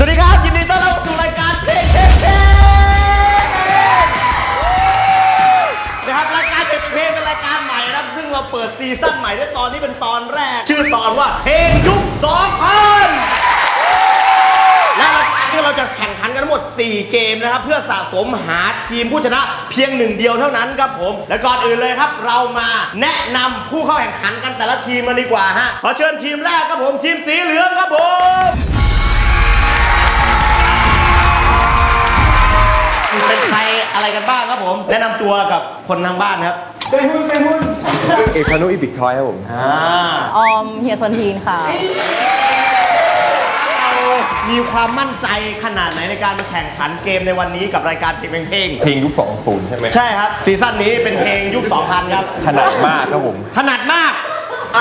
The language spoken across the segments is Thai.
สวัสดีครับ ยินดีต้อนรับสู่รายการเทคเทคเทคนะครับรายการเทคเพลงเป็นรายการใหม่นะครับ ซึ่งเราเปิดซีซั่นใหม่ด้วยตอนนี้เป็นตอนแรก ชื่อตอนว่าเพลงยุค2000 และรายการที่เราจะแข่งขันกันทั้งหมด 4 เกมนะครับ เพื่อสะสมหาทีมผู้ชนะเพียงหนึ่งเดียวเท่านั้นครับผม และก่อนอื่นเลยครับ เรามาแนะนำผู้เข้าแข่งขันกันแต่ละทีมมาดีกว่าฮะขอเชิญทีมแรกครับผมทีมสีเหลืองครับผม เป็นใครอะไรกันบ้างครับผม แนะนำตัวกับคนทางบ้านครับเอกพานุอีบิกทอยครับผม อ่าออมเฮียซนทีนค่ะมีความมั่นใจขนาดไหนในการมาแข่งขันเกมในวันนี้กับรายการเพลงเพลง เพลงยุค20ใช่ไหมใช่ครับซีซั่นนี้เป็นเพลงยุค 2000 ครับ ถนัดมากครับผม ถนัดมาก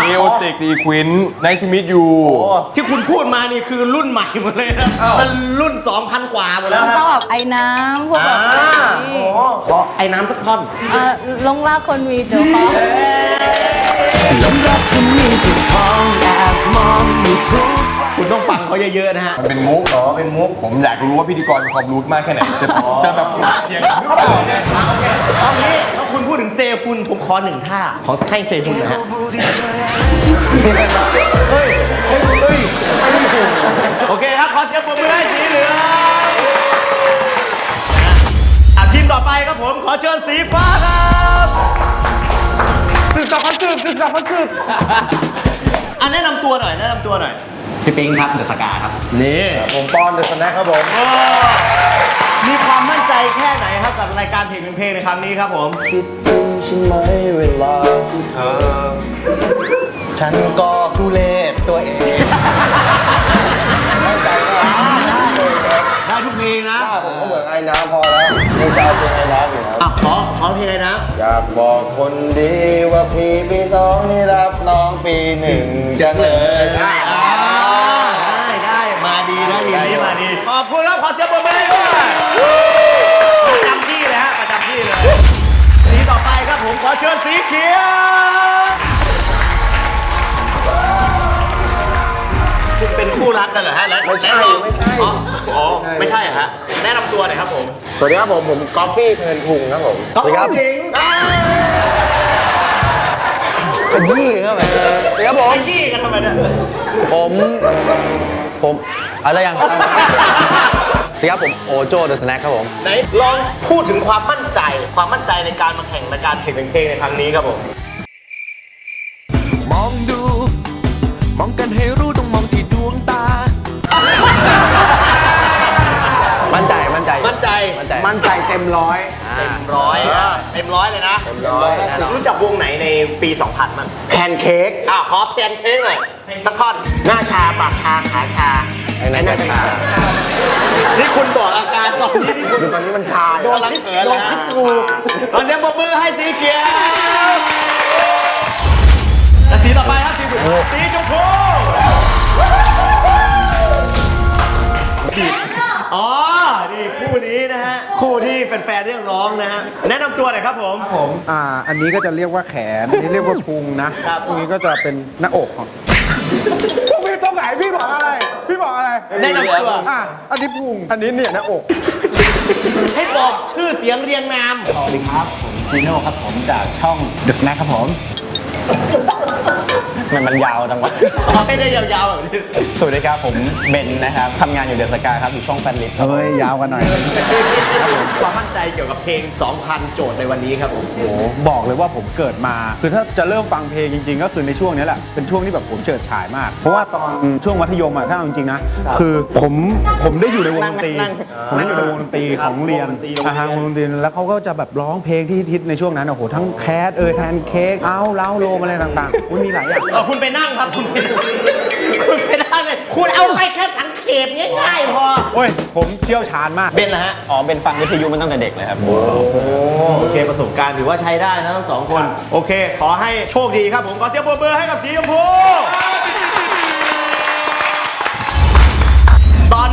มิวสิกดีควินไนท์มิดยูโอ้ที่คุณพูดมานี่คือรุ่นใหม่หมดเลยนะอ้าวมันรุ่น 2,000 กว่าหมดแล้วคก็รับแบบไอ้น้ำพวกอ่าแบบโอ้ขอไอ้น้ำสักท่อนเอ่อลงลากคนมีเดี๋ยวเขาคุณต้องฟังเขาเยอะๆนะฮะ มันเป็นมุกเหรอเป็นมุก ผมอยากรู้ว่าพิธีกรมีความรู้มากแค่ไหน จะจะแบบเสียงหรือเปล่าเนี่ยตอนนี้ถ้าคุณพู ดถึงเซฮุนผมขอหนึ่งท่า ขอให้เซฮุนนะฮะ เฮ้ย เฮ้ย เฮ้ย โอเคครับ ขอเสียงปรบมือให้สีเหลืองอะทีมต่อไปครับผม ขอเชิญสีฟ้าครับสึกสับพันสึกสึกสับพันสึกอะแนะนำตัวหน่อย แนะนำตัวหน่อย พี่ปิงครับ เดอะสกาครับ นี่ ผมปอนเดอะสแน็คครับผมโอ้ มีความมั่นใจแค่ไหนครับกับรายการเพลงเป็นเพลงในครั้งนี้ครับผมคิดถึงฉันไหมเวลาที่เธอฉันก็ทุเลศตัวเองไม่ใจก็ได้ทุกเพลงนะผมก็เหมือนไอ้น้ำพอแล้วยังจะเอาเป็นไอ้น้ำอยู่นะอะขอขอเพลงเลยนะอยากบอกคนดีว่าพี่ปีสองนี่รับน้องปีหนึ่งจังเลยได้ได้ได้มาดีนะทีนี้มาดีขอบคุณครับขอเสียงปรบ มือให้ด้วยประจำที่เลยฮะประจำที่เลย สีต่อไปครับผมขอเชิญสีเขียวคุณเป็นคู่รักกันเหรอฮะแล้วไม่ใช่ไม่ใช่อ๋ออ๋อไม่ใช่เหรอฮะแนะนำตัวหน่อยครับผมสวัสดีครับผม ผมกอฟฟี่เพลินพุงครับผมสวัสดีครับขยี้ครับผมสวัสดีครับผม ไปยี่กันทำไมเนี่ยผม ผมอะไรยังครับ สวัสดีครับผมโอโจเดอะสแน็คครับผม ไหนลองพูดถึงความมั่นใจ ความมั่นใจในการมาแข่งในการแข่งเพลงในครั้งนี้ครับผม มองดู มองกันให้รู้ต้องมองที่ดวงตา มั่นใจมั่นใจมั่นใจมั่นใจมั่นใจเต็มร้อย เต็มร้อยอะเต็มร้อยเลยนะเต็มร้อยแน่นอน รู้จักวงไหนในปี2000มั้งแพนเค้กอ้าวขอแพนเค้กหน่อยสักท่อนหน้าชาปากชาขาชา ไอ้นั่นน่าจะชานี่คุณบอกอาการตอนนี้ที่คุณคือตอนนี้มันชาโดนลังเขินแล้วตอนนี้ปรบมือให้สีเขียวและสีต่อไปครับสีชมพูสีชมพูอ๋อ นี่คู่นี้นะฮะ คู่ที่แฟนๆเรียกร้องนะฮะ แนะนำตัวหน่อยครับผม ผม อ่า อันนี้ก็จะเรียกว่าแขน อันนี้เรียกว่าพุงนะครับตรงนี้ก็จะเป็นหน้าอกของพวกพี่ ตรงไหนพี่บอกอะไร พี่บอกอะไรแนะนำตัว อะอันนี้พุงอันนี้เนี่ยหน้าอก ให้บอกชื่อเสียงเรียงนาม สวัสดีครับ ผมจีโน่ครับผมจากช่อง The Snack ครับผม มันมันยาวจังวะเอาให้ได้ยาวๆแบบนี้สวัสดีครับผมเบนนะครับทำงานอยู่เดอะสกาครับอยู่ช่องแฟนลิฟครับเฮ้ยยาวกันหน่อย ความมั่นใจเกี่ยวกับเพลง 2,000 โจทย์ในวันนี้ครับผม โอ้โหบอกเลยว่าผมเกิดมา คือถ้าจะเริ่มฟังเพลงจริง ๆ ก็คือในช่วงนี้แหละ เป็นช่วงที่แบบผมเฉิดฉายมาก เพราะว่าตอนช่วงมัธยมอะถ้าเอาจริงๆนะ คือผมผมได้อยู่ในวงดนตรี นั่งผมได้อยู่ในวงดนตรีของโรงเรียนวงดนตรีโรงเรียนอ่าฮะวงดนตรีแล้วเขาก็จะแบบร้องเพลงที่ฮิตในช่วงนั้นโอ้โหทั้งแคสเอยแทนเค้กเอาเล้าโลมอะไรต่างๆอุ๊ยมีหลายอย่าง เออคุณไปนั่งครับคุณไปคุณไปนั่งเลยคุณเอาไปแค่สังเขปง่ายๆพอโอ้ย ผมเชี่ยวชาญมาก เบนนะฮะ อ๋อเป็นฟังวิทยุมันตั้งแต่เด็กเลยครับ โอเคประสบการณ์ถือว่าใช้ได้นะทั้งสองคน โอเค ขอให้โชคดีครับผม ขอเสียงปรบมือให้กับสีชมพู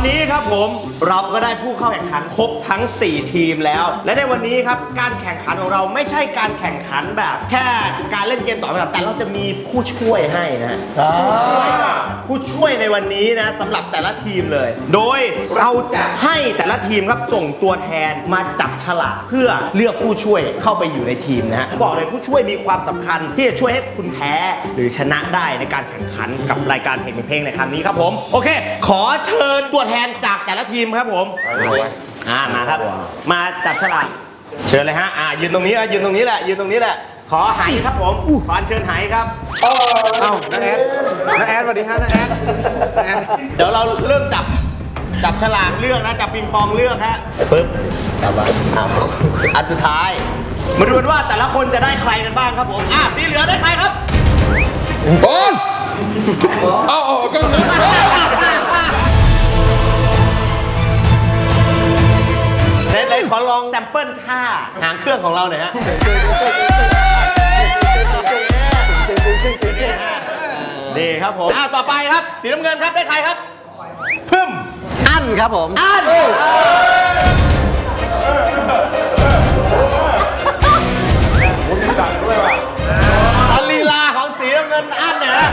นนี้ครับครับผมเราก็ได้ผู้เข้าแข่งขันครบทั้ง 4 ทีมแล้ว และในวันนี้ครับการแข่งขันของเราไม่ใช่การแข่งขันแบบ แค่การเล่นเกมต่อไปแบบแต่เราจะมีผู้ช่วยให้นะฮะผู้ช่วยผู้ช่วยในวันนี้นะสำหรับแต่ละทีมเลย โดยเราจะให้แต่ละทีมครับส่งตัวแทนมาจับฉลากเพื่อเลือกผู้ช่วยเข้าไปอยู่ในทีมนะฮะบอกเลยผู้ช่วยมีความสำคัญที่จะช่วยให้คุณแพ้หรือชนะได้ในการแข่งขันกับรายการเพลงเป็นเพลงในครั้งนี้ครับผมโอเค ขอเชิญตัวแทนจากแต่ละทีมครับผมอ่ามาครับ มาจับฉลากเชิญเลยฮะอ่ายืนตรงนี้นะยืนตรงนี้แหละยืนตรงนี้แหละ ขอไหครับผมขอเชิญไหครับเอ้าน้าแอดน้าแอดสวัสดีฮะน้าแอดน้าแอดเดี๋ยวเราเริ่มจับจับฉลากเลือกนะจับปิงปองเลือกฮะปึ๊บจับมาอ้าวอันสุดท้าย มาดูกันว่าแต่ละคนจะได้ใครกันบ้างครับผมอะสีเหลืองได้ใครครับปอนเอาออกก็เงิน อลองแซมเปิลท่าหางเครื่องของเราหน่อยฮะนี่ครับผมอะต่อไปครับ สีน้ำเงินครับได้ใครครับพึ่มอั้นครับผม อันเอาลีลาของสีน้ำเงินอันเนี่ยนะ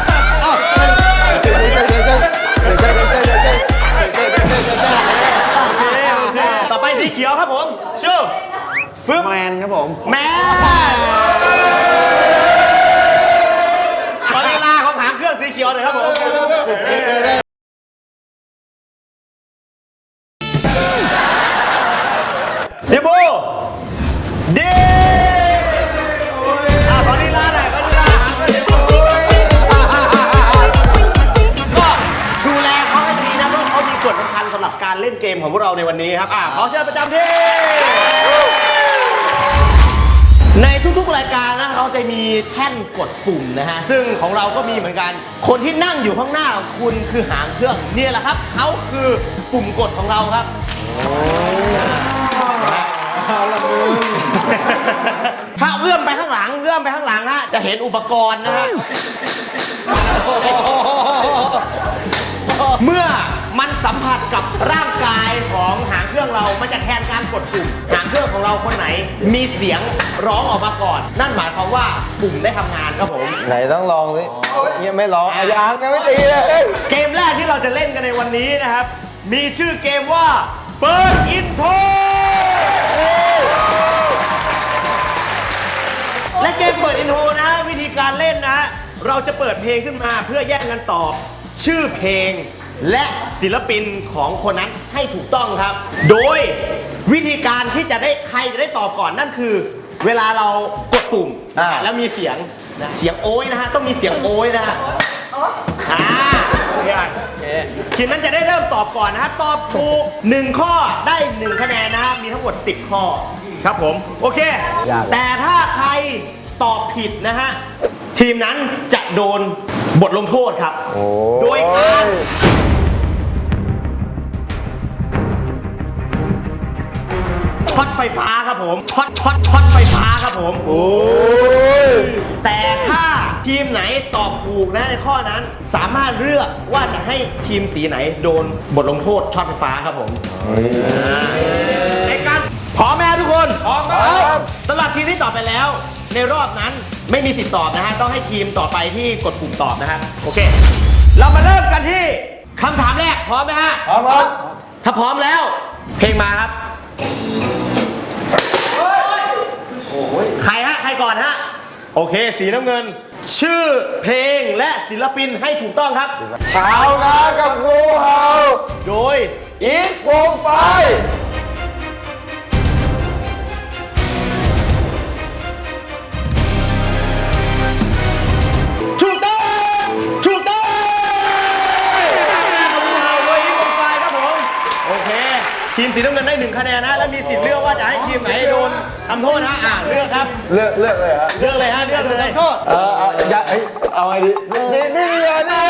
ต่อไปสีเขียวครับผมชื่อ ฟึบแมนครับผม แม่ขอลีลาของหางเครื่องสีเขียวหน่อยครับผมซิบูดีอะขอลีลาหน่อยขอลีลาหางเครื่องสีเขียวก็ดูแลเขาให้ดีนะเพราะเขามีส่วนสำคัญสำหรับการเล่นเกมของพวกเราในวันนี้ครับอะขอเชิญประจำที่ ในทุกๆรายการนะเขาจะมีแท่นกดปุ่มนะฮะ ซึ่งของเราก็มีเหมือนกัน คนที่นั่งอยู่ข้างหน้าของคุณคือหางเครื่องเนี่ยแหละครับเขาคือปุ่มกดของเราครับถ้าเอื้อมไปข้างหลังเอื้อมไปข้างหลังฮะจะเห็นอุปกรณ์นะฮะเมื่อ มันสัมผัสกับร่างกายของหางเครื่องเรามันจะแทนการกดปุ่ม หางเครื่องของเราคนไหน มีเสียงร้องออกมาก่อน นั่นหมายความว่าปุ่มได้ทำงานครับผม ไหนต้องลองสิเนี่ยไม่ลองอายังยังไม่ตีเลยเกมแรกที่เราจะเล่นกันในวันนี้นะครับ มีชื่อเกมว่าเปิดอินโทรและเกมเปิดอินโทรนะฮะวิธีการเล่นนะฮะเราจะเปิดเพลงขึ้นมาเพื่อแย่งกันตอบ ชื่อเพลง และศิลปินของคนนั้นให้ถูกต้องครับ โดยวิธีการที่จะได้ใครจะได้ตอบก่อนนั่นคือ เวลาเรากดปุ่มนะฮะแล้วมีเสียงนะเสียงโอ้ยนะฮะต้องมีเสียงโอ้ยนะฮะอ่าโอเคทีมนั้นจะได้เริ่มตอบก่อนนะฮะตอบถูก1ข้อได้1คะแนนนะฮะมีทั้งหมด 10 ข้อครับผม โอเคแต่ถ้าใครตอบผิดนะฮะ ทีมนั้นจะโดนบทลงโทษครับ โดยการ ช็อตไฟฟ้าครับผมช็อตช็อตช็อตไฟฟ้าครับผมแต่ถ้าทีมไหนตอบถูกนะในข้อนั้น สามารถเลือกว่าจะให้ทีมสีไหนโดนบทลงโทษช็อตไฟฟ้าครับผมอ่าในการพร้อมไหมครับทุกคนพร้อมครับสำหรับทีมที่ตอบไปแล้ว ในรอบนั้นไม่มีสิทธิ์ตอบนะฮะต้องให้ทีมต่อไปที่กดปุ่มตอบนะฮะโอเค เรามาเริ่มกันที่คำถามแรกพร้อมไหมฮะพร้อมครับถ้าพร้อมแล้ว เพลงมาครับ ใครฮะ ใคร ก่อนฮะ โอเค สีน้ำเงิน ชื่อเพลงและศิลปินให้ถูกต้องครับ ชาวนากับงูเห่าโดย อีกวงไฟ สีน้ำเงินได้หนึ่งคะแนนนะ และมีสิทธิ์เลือกว่าจะให้ทีมไหนโดนทำโทษนะอ่าเลือกครับ เลือกเลือกเลยฮะเลือกเลยฮะเลือกเลยเออเอาอย่าเอ้ยเอาไงดีนี่นี่เลยนะ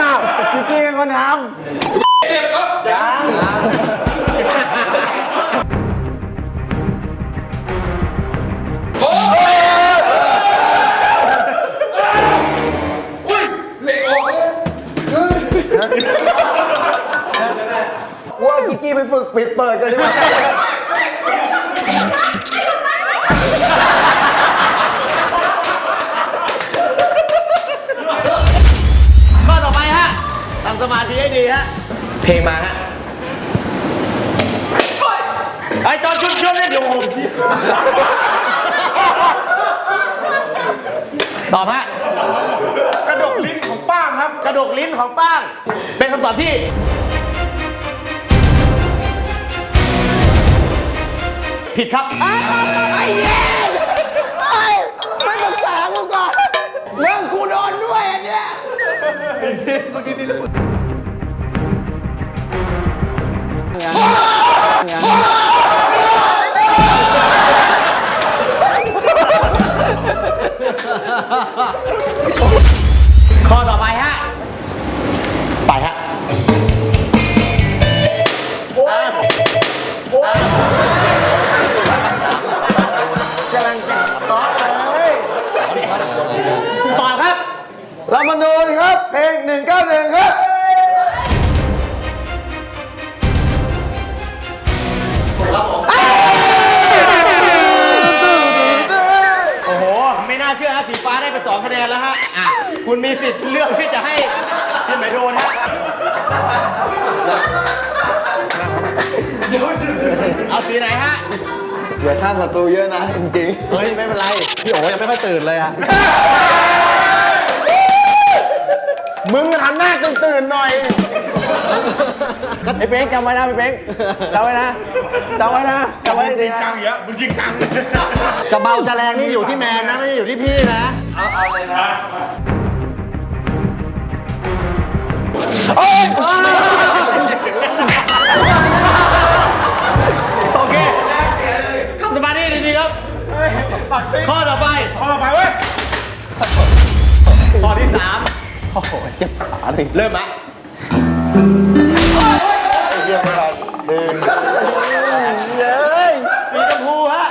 อ้าวพี่กี้เป็นคนทำโว่ากิกกี้ไปฝึกปิดเปิดกันดีกว่าข้อต่อไปฮะทำสมาธิให้ดีฮะ เพลงมาฮะไอ้ตอนชุดชุดเนี่ยเดี๋ยวผมตอบฮะ กระดกลิ้นของป้างครับ กระดกลิ้นของป้าง เป็นคำตอบที่ ผิดครับไม่ปรึกษากูก่อนเรื่องกูโดนด้วยอันเนี้ยข้อต่อไปฮะ จำไว้นะจำไว้นะจำไว้ดีๆนะจะเบาจะแรงนี่อยู่ที่แมนนะ ไม่ได้อยู่ที่พี่นะโอเคทำสมาธิดีๆครับ ข้อต่อไปข้อต่อไปเว้ยข้อที่สามโอ้โหเจ็บขาเลย เริ่มไหมสีชมพูฮะ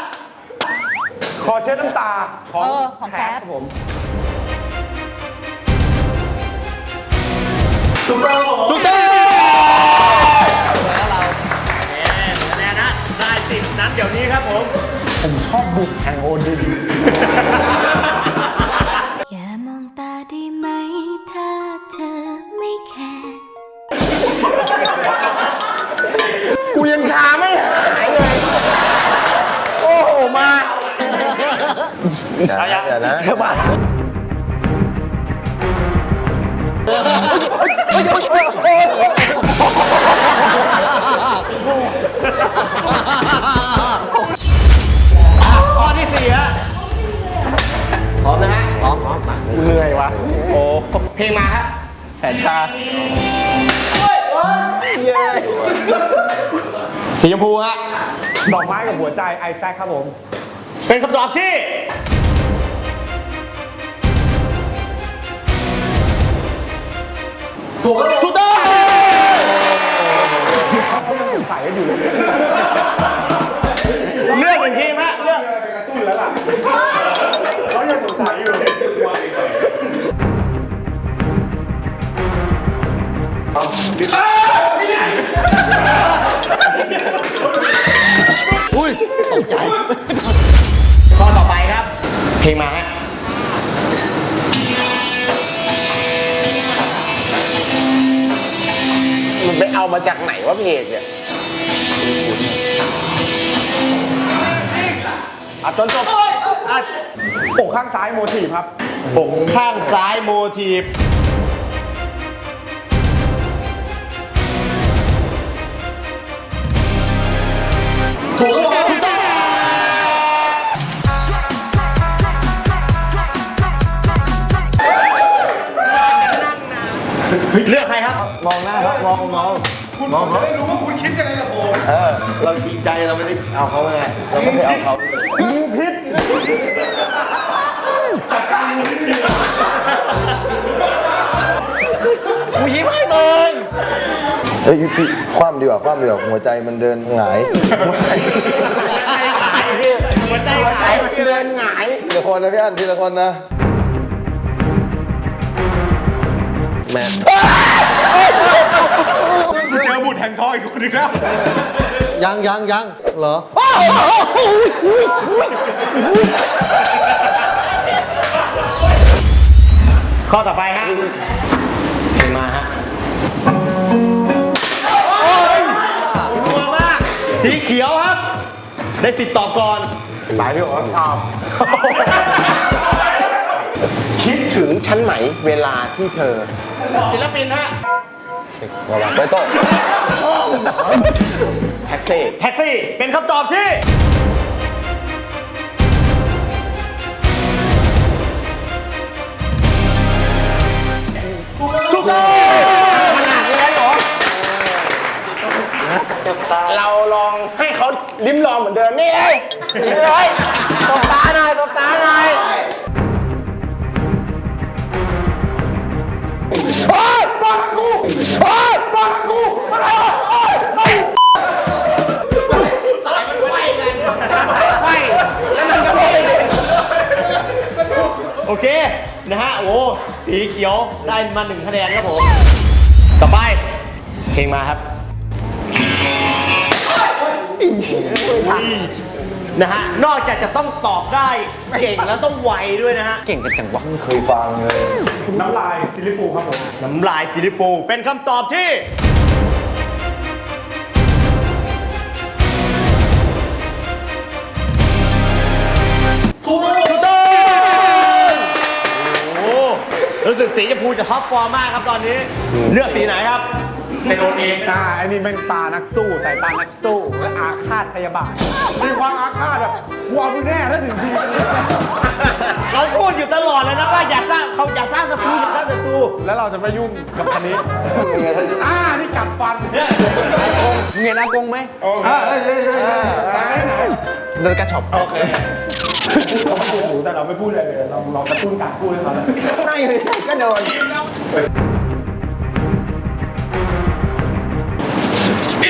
ขอเช็ดน้ำตาของเออของแคทผมถูกต้องคะแนนนะได้สิบนั้นเดี๋ยวนี้ครับผม ผมชอบบุกแห่งโอดิน เดี๋ยวนะเดี๋ยวนะข้อที่สี่ฮะพร้อมนะฮะพร้อมพร้อมมาเหนื่อยวะโอ้เพลงมาครับแผนชาสีชมพูฮะดอกไม้กับหัวใจไอแซคครับผม เป็นคำตอบที่ ถูกถูกต้องใส่กันอยู่เลยเลือกเป็นทีมฮะเลือกกระตุ้นแล้วล่ะเขายังสงสัยอยู่อุ้ยตกใจข้อต่อไปครับ เพลงมาฮะ ไปเอามาจากไหนวะเพลงเนี่ยอะจนจบอะอกข้างซ้ายโมทีฟครับปกข้างซ้ายโมทีฟ มองหน้าครับมองมองมองเขาไม่รู้ว่าคุณคิดยังไงกับผมเออเราจริงใจเราไม่ได้เอาเขาไงเราไม่ได้เอาเขากูยิ้มให้มึงเฮ้ยพี่คว่ำดีกว่าคว่ำดีกว่าหัวใจมันเดินหงายหัวใจหายทีละหงายทีละคนนะพี่อันทีละคนนะ แมนเจอบุตรแห่งทองอีกคนหนึงแล้วยังยังยังเหรอข้อต่อไปฮะเพลงมาฮะรัวมาก สีเขียวครับ ได้สิทธิ์ตอบก่อนหลายพี่บอกว่าชอบคิดถึงฉันไหมเวลาที่เธอ ศิลปินฮะไปโต้แท็กซี่ แท็กซี่เป็นคำตอบที่ถูกต้องเราลองให้เขาลิ้มลองเหมือนเดิมนี่เลยนี่เลยตบตาหน่อยตบ โอ๊ยปากกูโอ๊ยปากกูอะไรวะโอ๊ยโอ๊ยสายมันไฟกันไฟแล้วมันก็ไม่โอเค นะฮะ โอ้ สีเขียว ได้มาหนึ่งคะแนนครับผม ต่อไป เพลงมาครับ นะฮะ นอกจากจะต้องตอบได้เก่งแล้วต้องไวด้วยนะฮะ เก่งกันจังวะน้ำลายซิลิฟูครับผม น้ำลายซิลิฟูเป็นคำตอบที่ถูกต้องถูกต้องโอ้โหรู้สึกสีชมพูจะท็อปฟอร์มมากครับตอนนี้ เลือกสีไหนครับ เป็นโอนเองนะไอ้นี่แม่งตานักสู้สายตานักสู้และอาฆาตพยาบาทมีความอาฆาตแบบวางมึงแน่ถ้าถึงทีเขาพูดอยู่ตลอดเลยนะว่าอยากสร้างเขาอยากสร้างศัตรูอยากสร้างศัตรูแล้วเราจะไม่ยุ่งกับคันนี้อ่านี่กัดฟันเงียนอากงไหมอ่าเอ้ยเอ้ยเอ้ยเอ้ยเดินกระชอบเราไม่พูดหูแต่เราไม่พูดอะไรเลยเราเรากระตุ้นการพูดให้เขาเลยไม่ไม่ใช่ก็โดน ต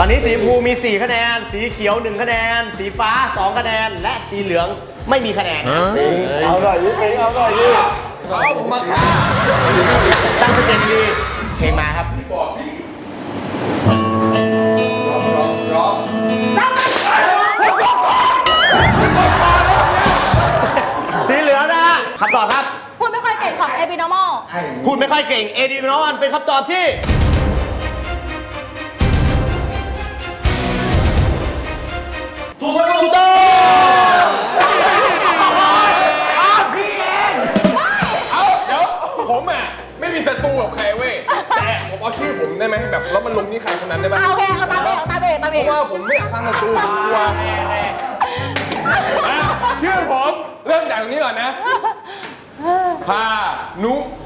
อนนี้สีชมพูมี 4 คะแนน สีเขียว 1 คะแนน สีฟ้า 2 คะแนน และสีเหลืองไม่มีคะแนน เอาหน่อยยิ่งเอาหน่อยยิ่งตั้งสติดีเพลงมา ค่อยเก่งเอดีนอนเป็นคำตอบที่ ถูกต้องถูกต้องผมอะไม่มีศัตรูกับใครเว้ยแต่ผมเอาชื่อผมได้ไหมแบบแล้วมันลงที่ใครคนนั้นได้ไหมเอาโอเคเอาตามเองเอาตามเองตามเองเพราะว่าผมไม่อยากสร้างศัตรูผมกลัวอะชื่อผมเริ่มจากตรงนี้ก่อนนะพานุพ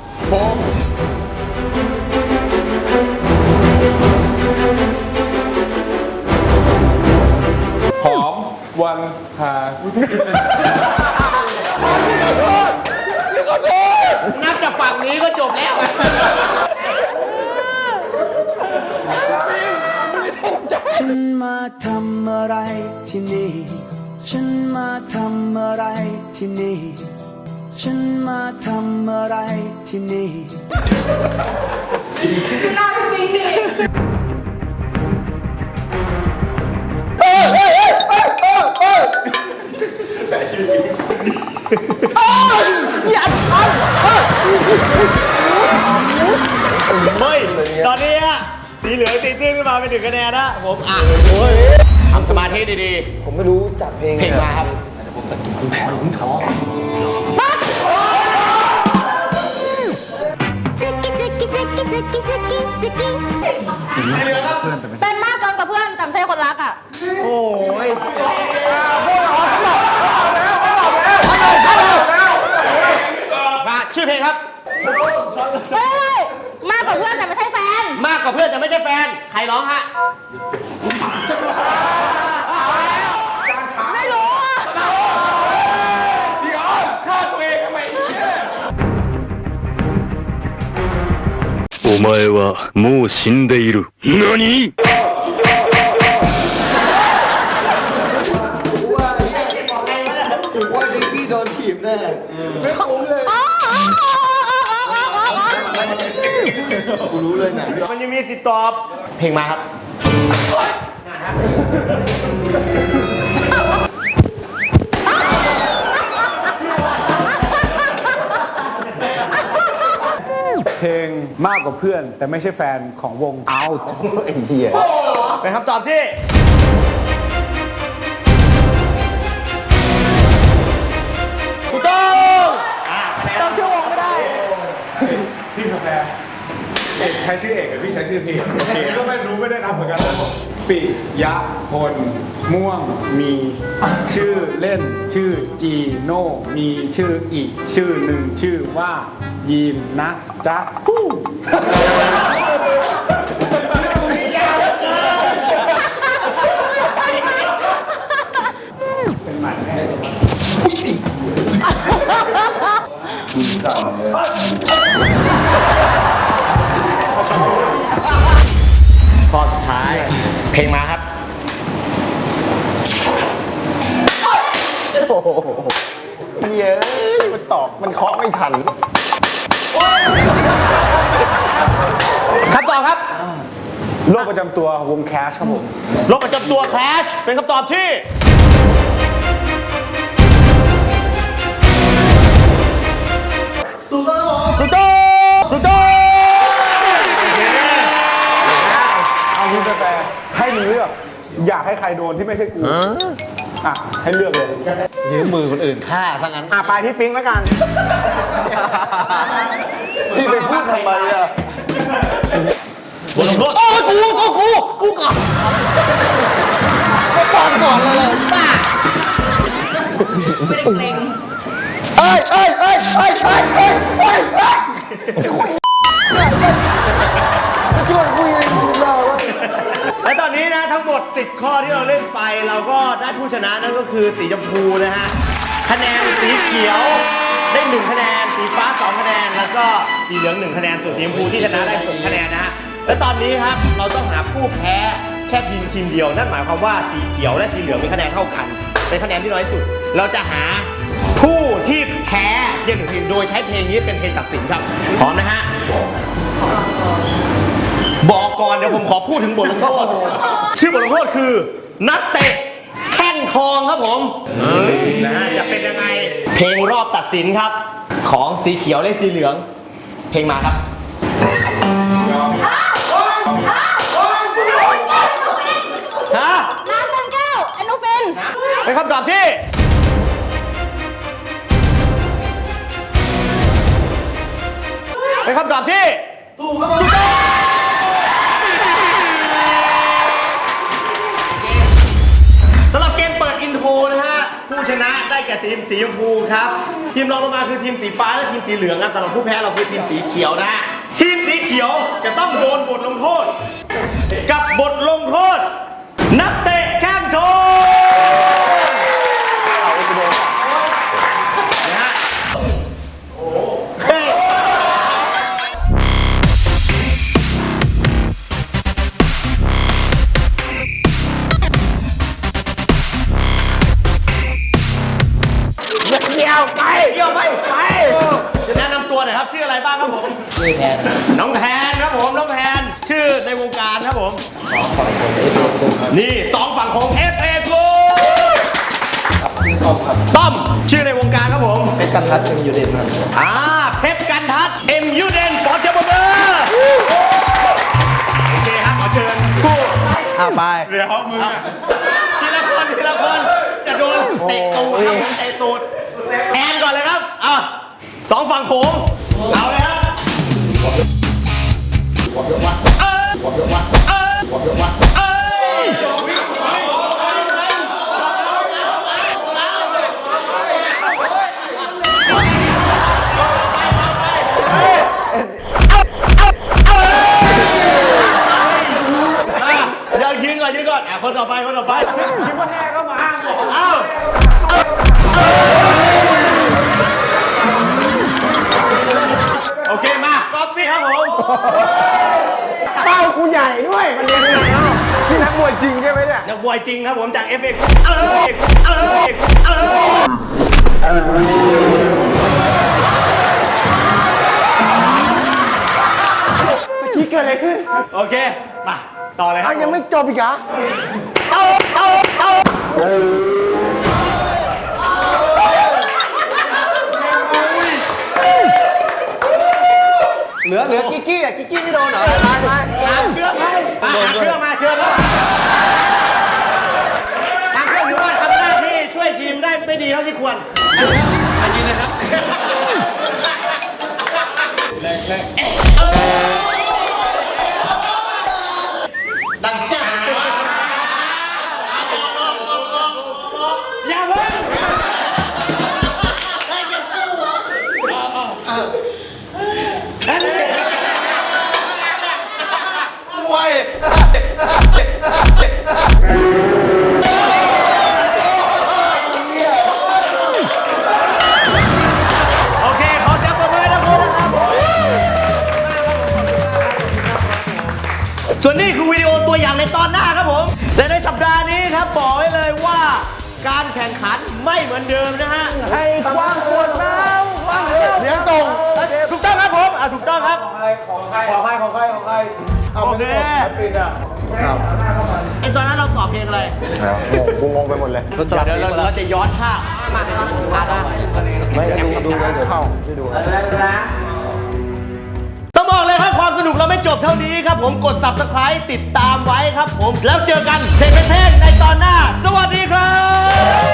งศ์หอมวันพานับจากฝั่งนี้ก็จบแล้ว ฉันมาทำอะไรที่นี่ ฉันมาทำอะไรที่นี่ ฉันมาทำอะไรที่นี่ไม่ตอนนี้อะสีเหลืองตีตื้นขึ้นมาเป็นหนึ่งคะแนนนะผมอะทำสมาธิดีผมไม่รู้จักเพลงๆเพลงมาครับเป็น เฮ้ยมากกว่าเพื่อนแต่ไม่ใช่แฟน มากกว่าเพื่อนแต่ไม่ใช่แฟน ใครร้องฮะ ไม่รู้อ่ะ พี่ออนฆ่าตัวเองทำไมเนี่ย お前はもう死んでいる。何 กูรู้เลยเนี่ยมันยังมีสิทธิ์ตอบ เพลงมาครับเพลงมากกว่าเพื่อน แต่ไม่ใช่แฟนของวง Out ไอ้เหี้ยเป็นคำตอบที่ถูกต้องอะคะแนนต้องชื่อวงไม่ได้ พี่กาแฟ เอกใช้ชื่อเอกหรือพี่ใช้ชื่อพี่เอกก็ไม่รู้ไม่ได้นับเหมือนกันนะปิยะพลม่วงมีชื่อเล่นชื่อจีโน่มีชื่ออีก ชื่อหนึ่งชื่อว่ายีนนะจ๊ะฮู้ เคาะไม่ทันคำตอบครับโรคประจำตัววงแคชครับผม โรคประจำตัวแคชเป็นคำตอบที่ถูกต้องถูกต้องถูกต้องเอาคุณกาแฟให้มึงเลือก อยากให้ใครโดนที่ไม่ใช่กู อะ ให้เลือกเลยยืมมือคนอื่นฆ่าซะงั้น อะไปที่ปิ๊งแล้วกันที่ไปพูดทำไมอะบทลงโทษโอ้ยกูกูกูกูก่อนก็ก่อนก่อนเลยเลยป้าไม่ได้เกรงเอ้ยเอ้ยเอ้ยเอ้ยเอ้ยเอ้ยเอ้ย นี้นะทั้งหมด 10 ข้อที่เราเล่นไป เราก็ได้ผู้ชนะนั่นก็คือสีชมพูนะฮะคะแนนสีเขียวได้1คะแนน สีฟ้า 2 คะแนน แล้วก็สีเหลือง 1 คะแนนส่วนสีชมพูที่ชนะได้6คะแนนนะฮะและตอนนี้ครับเราต้องหาผู้แพ้แค่ทีมทีมเดียว นั่นหมายความว่าสีเขียวและสีเหลืองมีคะแนนเท่ากันเป็นคะแนนที่น้อยที่สุด เราจะหาผู้ที่แพ้เพียงหนึ่งทีมโดยใช้เพลงนี้เป็นเพลงตัดสินครับพร้อมนะฮะ อกก่อนเดี๋ยวผมขอพูดถึงบทลงโทษชื่อบทลงโทษคือ นักเตะแข้งทองครับผมนะฮะจะเป็นยังไง เพลงรอบตัดสินครับ ของสีเขียวและสีเหลือง เพลงมาครับฮะน้ำมันแก้วอนุฟินเป็นคำตอบที่เป็นคำตอบที่ถูกครับ ชนะได้แก่ทีมสีชมพูครับ ทีมรองลงมาคือทีมสีฟ้าและทีมสีเหลืองครับสำหรับผู้แพ้เราคือทีมสีเขียวนะ ทีมสีเขียวจะต้องโดนบทลงโทษ กับบทลงโทษ นักเตะแข้งโทนะ 红 ครับผมจาก FA เออเออเออกิดอะไรขึ้น โอเค มา ต่อเลยครัอะบยังไม่จบอีกเหรอเหลือเหลือกิ๊กกี้อะกิ๊กกี้ไม่โดนเหรอหางเครื่องมาหางเครื่องมาเชิญครับหางเครื่องถือว่าทำหน้าที่ช่วยทีม ได้ไม่ดีเท่าที่ควร อันนี้นะครับดั ของใครของใครของใครเอาโอเป็นเคของปิดอะไอตอนนั้นเราตอบเพลงอะไรกูงงไปหมดเลยสลับเดี๋ยวเราเราจะย้อนภาพไม่ดูดูเลยเดี๋ยวเข้าไม่ดูต้องบอกเลยครับความสนุกเราไม่จบเท่านี้ครับผมกด subscribe ติดตามไว้ครับผมแล้วเจอกันเพลงเป็นเพลงในตอนหน้า สวัสดีครับ